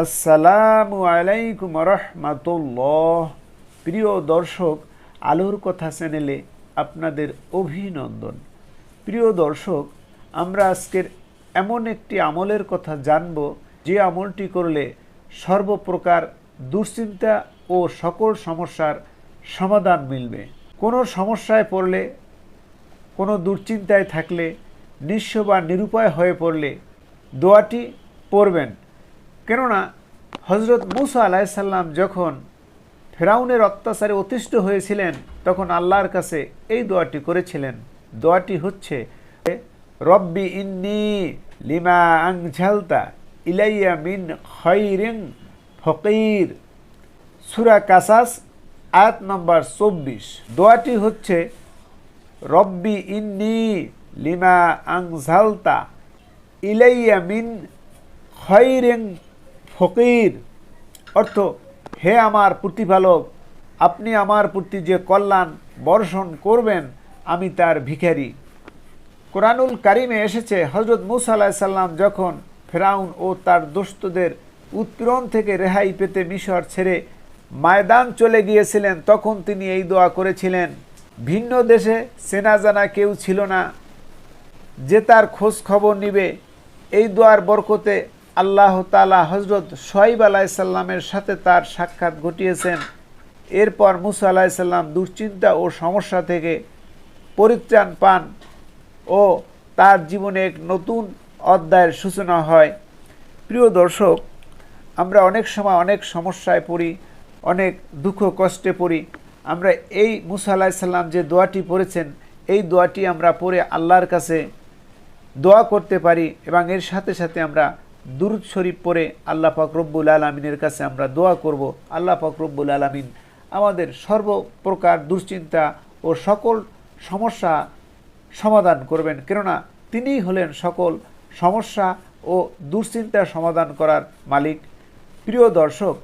আসসালামু আলাইকুম রহমাতুল্লাহ। প্রিয় দর্শক, আলোর কথা চ্যানেলে আপনাদের অভিনন্দন। প্রিয় দর্শক, আমরা আজকের এমন একটি আমলের কথা জানব, যে আমলটি করলে সর্বপ্রকার দুশ্চিন্তা ও সকল সমস্যার সমাধান মিলবে। কোনো সমস্যায় পড়লে, কোনো দুশ্চিন্তায় থাকলে, নিঃস্ব বা নিরুপায় হয়ে পড়লে দোয়াটি পড়বেন। কেননা হজরত মুসা আলাইসাল্লাম যখন ফেরাউনের অত্যাচারে অতিষ্ঠ হয়েছিলেন, তখন আল্লাহর কাছে এই দোয়াটি করেছিলেন। দোয়াটি হচ্ছে, রব্বি ইন্নি লিমা আংঝালতা ইলাইয়া মিন খৈরিং ফকির। সুরা কাসাস, আয়াত নম্বর চব্বিশ। দোয়াটি হচ্ছে, রব্বি ইন্নি লিমা আংঝালতা ইলাইয়া মিন খৈরিং ফকির। অর্থ, হে আমার প্রতিপালক আপনি আমার প্রতি যে কল্যাণ বর্ষণ করবেন, আমি তার ভিখারি। কোরআনুল কারিমে এসেছে হজরত মুসা আলাহিসাল্লাম যখন ফেরাউন ও তার দোস্তদের উৎপীড়ন থেকে রেহাই পেতে মিশর ছেড়ে ময়দান চলে গিয়েছিলেন, তখন তিনি এই দোয়া করেছিলেন, ভিন্ন দেশে সেনা জানা কেউ ছিল না, যে তার খোঁজ খবর নিবে, এই দোয়ার বরকতে আল্লাহ তালা হজরত সোহাইব আলাইসাল্লামের সাথে তার সাক্ষাৎ ঘটিয়েছেন। এরপর মুসা আলাইসাল্লাম দুশ্চিন্তা ও সমস্যা থেকে পরিত্রাণ পান ও তার জীবনে এক নতুন অধ্যায়ের সূচনা হয়। প্রিয় দর্শক, আমরা অনেক সময় অনেক সমস্যায় পড়ি, অনেক দুঃখ কষ্টে পড়ি। আমরা এই মুসা আলাহিসাল্লাম যে দোয়াটি পড়েছেন, এই দোয়াটি আমরা পড়ে আল্লাহর কাছে দোয়া করতে পারি এবং এর সাথে সাথে আমরা দুরুদ শরীফ পরে আল্লাহ রব্বুল আলমিনের কাছে আমরা দোয়া করব। আল্লাহ রব্বুল আলমিন আমাদের সর্বপ্রকার দুশ্চিন্তা ও সকল সমস্যা সমাধান করবেন। কেননা তিনিই হলেন সকল সমস্যা ও দুশ্চিন্তা সমাধান করার মালিক। প্রিয় দর্শক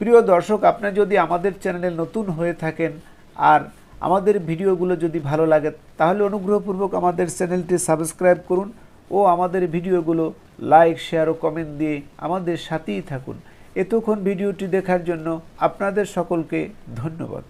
প্রিয় দর্শক, আপনি যদি আমাদের চ্যানেলে নতুন হয়ে থাকেন আর আমাদের ভিডিওগুলো যদি ভালো লাগে, তাহলে অনুগ্রহপূর্বক আমাদের চ্যানেলটি সাবস্ক্রাইব করুন ও আমাদের ভিডিওগুলো লাইক, শেয়ার ও কমেন্ট দিয়ে আমাদের সাথেই থাকুন। এতক্ষণ ভিডিওটি দেখার জন্য আপনাদের সকলকে ধন্যবাদ।